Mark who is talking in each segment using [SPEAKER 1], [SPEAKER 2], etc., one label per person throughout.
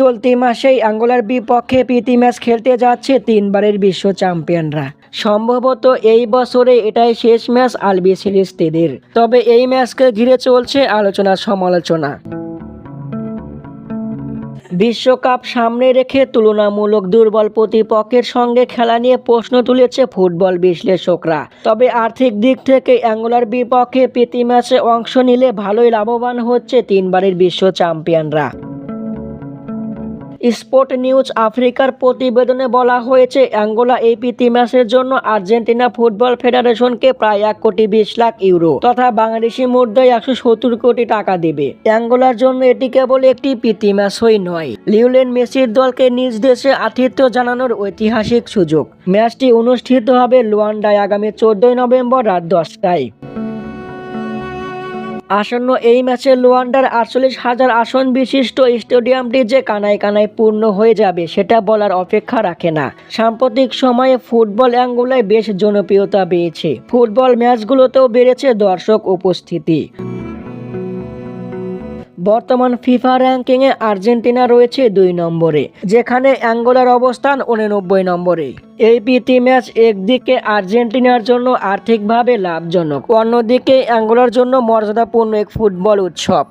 [SPEAKER 1] চলতি মাসেই অ্যাঙ্গোলার বিপক্ষে প্রীতি ম্যাচ খেলতে যাচ্ছে তিনবারের বিশ্ব চ্যাম্পিয়নরা। সম্ভবত এই বছরে এটাই শেষ ম্যাচ আলবি সিরিজদের তবে এই ম্যাচকে ঘিরে চলছে আলোচনা সমালোচনা। বিশ্বকাপ সামনে রেখে তুলনামূলক দুর্বল প্রতিপক্ষের সঙ্গে খেলা নিয়ে প্রশ্ন তুলেছে ফুটবল বিশ্লেষকরা। তবে আর্থিক দিক থেকে অ্যাঙ্গোলার বিপক্ষে প্রীতি ম্যাচে অংশ নিলে ভালোই লাভবান হচ্ছে তিনবারের বিশ্ব চ্যাম্পিয়নরা। স্পোর্ট নিউজ আফ্রিকার প্রতিবেদনে বলা হয়েছে, অ্যাঙ্গোলা এই প্রীতি ম্যাচের জন্য আর্জেন্টিনা ফুটবল ফেডারেশনকে প্রায় এক কোটি বিশ লাখ ইউরো তথা বাংলাদেশি মুদ্রায় একশো সত্তর কোটি টাকা দেবে। অ্যাঙ্গোলার জন্য এটি কেবল একটি প্রীতি ম্যাচই নয় লিওলেন মেসির দলকে নিজ দেশে আতিথ্য জানানোর ঐতিহাসিক সুযোগ। ম্যাচটি অনুষ্ঠিত হবে লুয়ান্ডায় আগামী চোদ্দই নভেম্বর রাত দশটায়। আসন্ন এই ম্যাচে লুয়ান্ডার আটচল্লিশ হাজার আসন বিশিষ্ট স্টেডিয়ামটি যে কানায় কানায় পূর্ণ হয়ে যাবে, সেটা বলার অপেক্ষা রাখে না। সাম্প্রতিক সময়ে ফুটবল অ্যাঙ্গুলায় বেশ জনপ্রিয়তা পেয়েছে ফুটবল ম্যাচগুলোতেও বেড়েছে দর্শক উপস্থিতি। বর্তমান ফিফা র্যাঙ্কিংয়ে আর্জেন্টিনা রয়েছে দুই নম্বরে, যেখানে অ্যাঙ্গোলার অবস্থান উননব্বই নম্বরে। এই প্রীতি ম্যাচ একদিকে আর্জেন্টিনার জন্য আর্থিকভাবে লাভজনক, অন্যদিকে অ্যাঙ্গোলার জন্য মর্যাদাপূর্ণ এক ফুটবল উৎসব।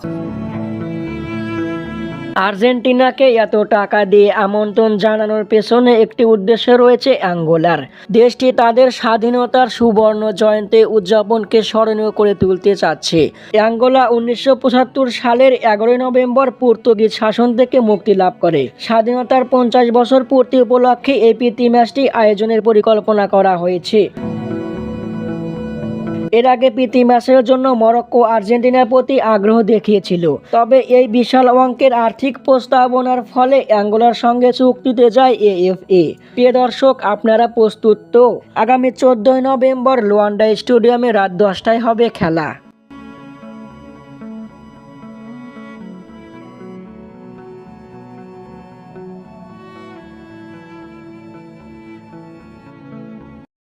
[SPEAKER 1] আর্জেন্টিনাকে এত টাকা দিয়ে আমন্ত্রণ জানানোর পেছনে একটি উদ্দেশ্য রয়েছে অ্যাঙ্গোলার। দেশটি তাদের স্বাধীনতার সুবর্ণ জয়ন্তী উদযাপনকে স্মরণীয় করে তুলতে চাচ্ছে। অ্যাঙ্গোলা উনিশশো পঁচাত্তর সালের এগারোই নভেম্বর পর্তুগিজ শাসন থেকে মুক্তি লাভ করে। স্বাধীনতার পঞ্চাশ বছর পূর্তি উপলক্ষে এই প্রীতি ম্যাচটি আয়োজনের পরিকল্পনা করা হয়েছে। এর আগে প্রীতি ম্যাচের জন্য মরক্কো আর্জেন্টিনার প্রতি আগ্রহ দেখিয়েছিল। তবে এই বিশাল অঙ্কের আর্থিক প্রস্তাবনার ফলে অ্যাঙ্গোলার সঙ্গে চুক্তিতে যায় এএফএ। প্রিয় দর্শক, আপনারা প্রস্তুত তো? আগামী চোদ্দই নভেম্বর লোয়ান্ডা স্টেডিয়ামে রাত দশটায় হবে খেলা।